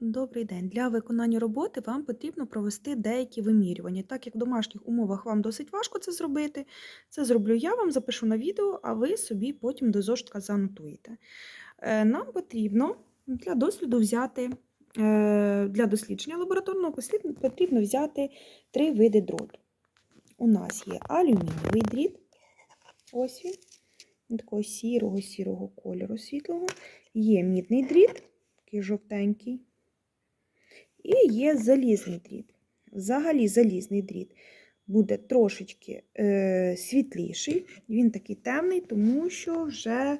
Добрий день. Для виконання роботи вам потрібно провести деякі вимірювання. Так як в домашніх умовах вам досить важко це зробити, це зроблю я вам запишу на відео, а ви собі потім до зошитка занотуєте. Е, Нам потрібно для досліду взяти, е, для дослідження лабораторного потрібно взяти три види дроту. У нас є алюмінієвий дріт, ось він, такого сірого, сірого кольору світлого. Є мідний дріт, такий жовтенький. І є залізний дріт. Взагалі залізний дріт буде трошечки е, світліший. Він такий темний, тому що вже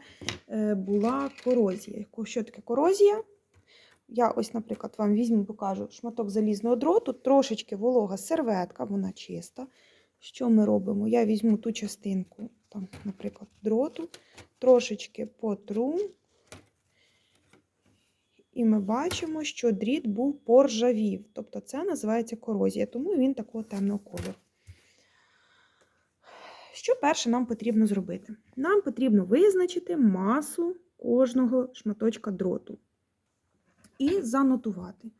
е, була корозія. Що таке корозія? Я ось, наприклад, вам візьму, покажу шматок залізного дроту, трошечки волога серветка, вона чиста. Що ми робимо? Я візьму ту частинку, там, наприклад, дроту, трошечки потру, і ми бачимо, що дріт був поржавів. Тобто це називається корозія, тому він такого темного кольору. Що перше нам потрібно зробити? Нам потрібно визначити масу кожного шматочка дроту і занотувати.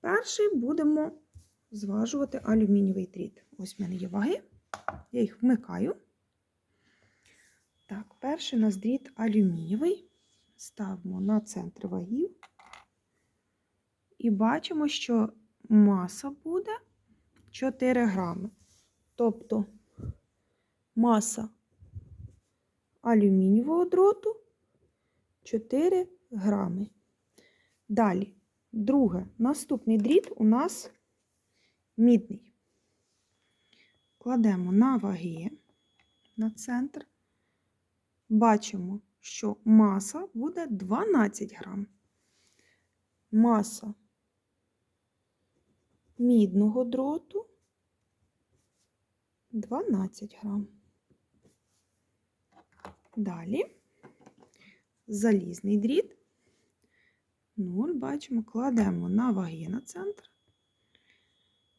Перший будемо зважувати алюмінієвий дріт. Ось в мене є ваги, я їх вмикаю. Так, перший у нас дріт алюмінієвий. Ставимо на центр вагів. І бачимо, що маса буде 4 грами. Тобто маса алюмінієвого дроту 4 грами. Далі, друге, наступний дріт у нас мідний. Кладемо на ваги на центр. Бачимо, що маса буде 12 грам. Маса мідного дроту 12 грам. Далі залізний дріт. 0, бачимо, кладемо на ваги на центр.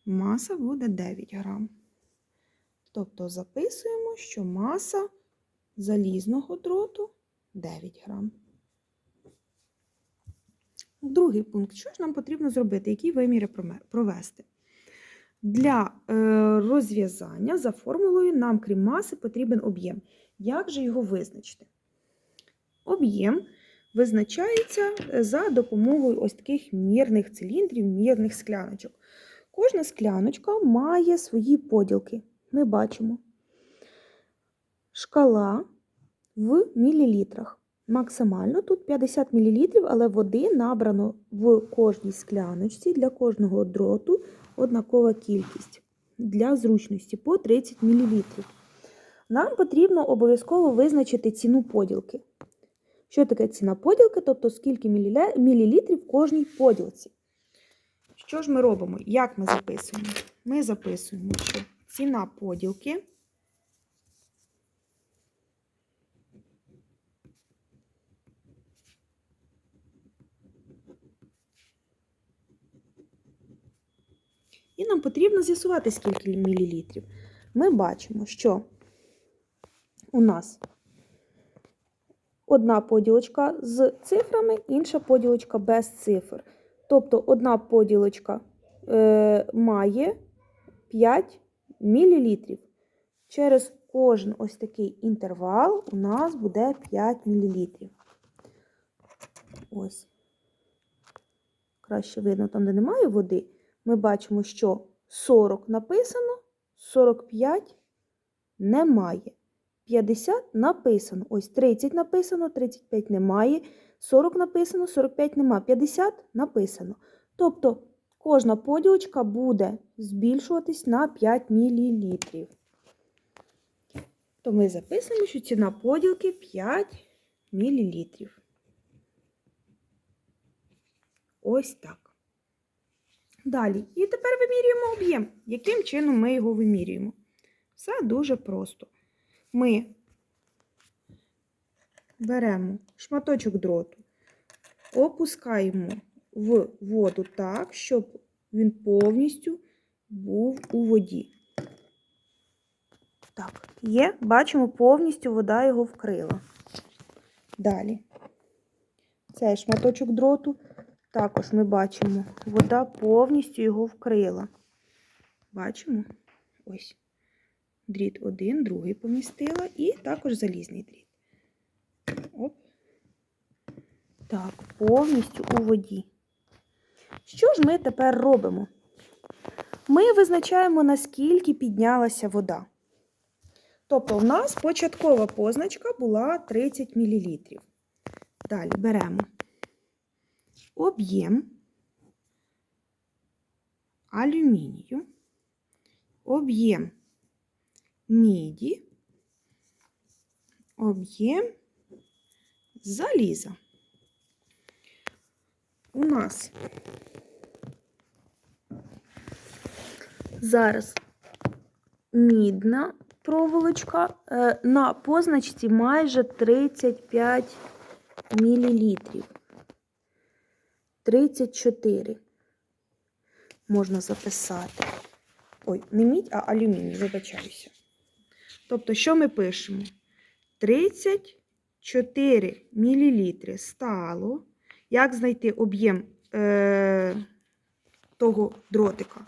Маса буде 9 грам. Тобто записуємо, що маса залізного дроту 9 грам. Другий пункт. Що ж нам потрібно зробити? Які виміри провести? Для е, розв'язання за формулою нам, крім маси, потрібен об'єм. Як же його визначити? Об'єм визначається е, за допомогою ось таких мірних циліндрів, мірних скляночок. Кожна скляночка має свої поділки. Ми бачимо шкала в мілілітрах. Максимально тут 50 мл, але води набрано в кожній скляночці для кожного дроту однакова кількість для зручності по 30 мл. Нам потрібно обов'язково визначити ціну поділки. Що таке ціна поділки? Тобто скільки мілілітрів в кожній поділці. Що ж ми робимо? Як ми записуємо? Ми записуємо, що ціна поділки І нам потрібно з'ясувати, скільки мілілітрів. Ми бачимо, що у нас одна поділочка з цифрами, інша поділочка без цифр. Тобто одна поділочка е, має 5 мілілітрів. Через кожен ось такий інтервал у нас буде 5 мілілітрів. Ось. Краще видно там, де немає води ми бачимо, що 40 написано, 45 немає. 50 написано. Ось 30 написано, 35 немає. 40 написано, 45 немає. 50 написано. Тобто кожна поділочка буде збільшуватись на 5 мл. То ми записуємо, що ціна поділки 5 мл. Ось так. Далі. І тепер вимірюємо об'єм. Яким чином ми його вимірюємо? Все дуже просто. Ми беремо шматочок дроту, опускаємо в воду так, щоб він повністю був у воді. Так, є, бачимо, повністю вода його вкрила. Далі. Цей шматочок дроту Також ми бачимо, вода повністю його вкрила. Бачимо? Ось. Дріт один, другий помістила, і також залізний дріт. Оп. Так, повністю у воді. Що ж ми тепер робимо? Ми визначаємо, наскільки піднялася вода. Тобто, в нас початкова позначка була 30 мл. Далі беремо об'єм алюмінію, об'єм міді, об'єм заліза. У нас зараз мідна проволочка е, на позначці майже 35 мл. 34 можна записати. Ой, не мідь, а алюміній, вибачаюся. Тобто, що ми пишемо? 34 мл стало. Як знайти об'єм е, того дротика?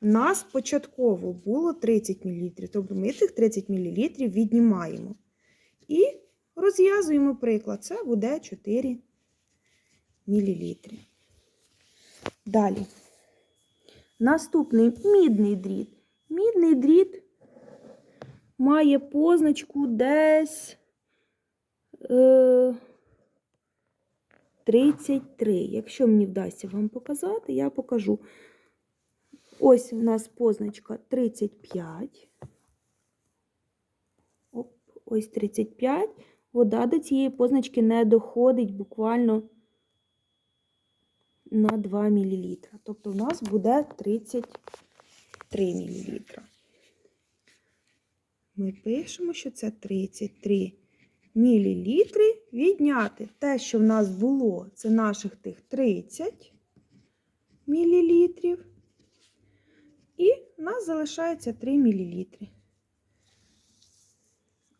У нас початково було 30 мл. Тобто ми цих 30 мл віднімаємо. І розв'язуємо приклад. Це буде 4 мл. Далі. Наступний мідний дріт. Мідний дріт має позначку десь е, 33. Якщо мені вдасться вам показати, я покажу. Ось у нас позначка 35. Оп, ось 35. Вода до цієї позначки не доходить буквально на 2 мл. Тобто у нас буде 33 мл. Ми пишемо, що це 33 мл відняти те, що в нас було, це наших тих 30 мл. І в нас залишається 3 мл.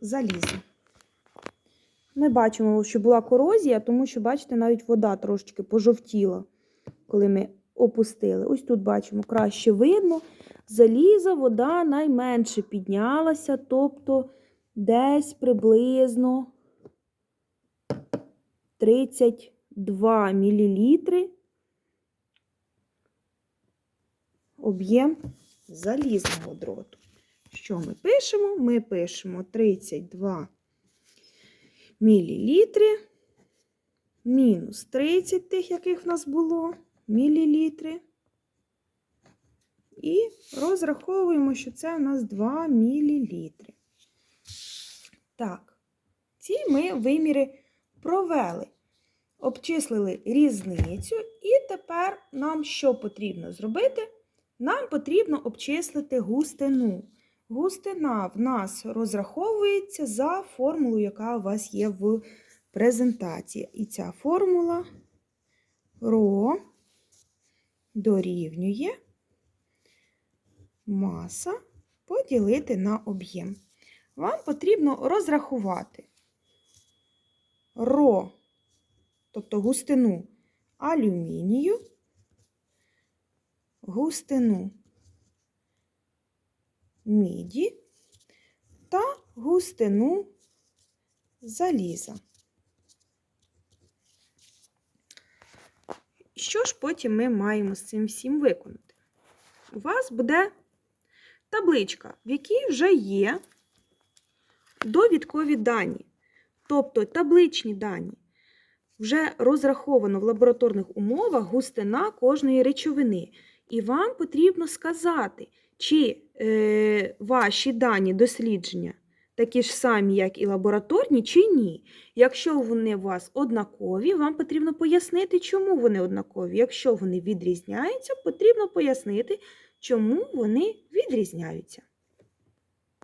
Залізо. Ми бачимо, що була корозія, тому що, бачите, навіть вода трошечки пожовтіла, коли ми опустили. Ось тут бачимо, краще видно. Заліза, вода найменше піднялася, тобто десь приблизно 32 мл об'єм залізного дроту. Що ми пишемо? Ми пишемо 32 мілілітри, мінус 30 тих, яких в нас було, мілілітри. І розраховуємо, що це у нас 2 мілілітри. Так, ці ми виміри провели, обчислили різницю, і тепер нам що потрібно зробити? Нам потрібно обчислити густину. Густина в нас розраховується за формулою, яка у вас є в презентації. І ця формула ро дорівнює маса поділити на об'єм. Вам потрібно розрахувати ро, тобто густину алюмінію, густину міді та густину заліза. Що ж потім ми маємо з цим всім виконати? У вас буде табличка, в якій вже є довідкові дані, тобто табличні дані. Вже розраховано в лабораторних умовах густина кожної речовини. І вам потрібно сказати, чи е, ваші дані дослідження такі ж самі, як і лабораторні, чи ні. Якщо вони у вас однакові, вам потрібно пояснити, чому вони однакові. Якщо вони відрізняються, потрібно пояснити, чому вони відрізняються.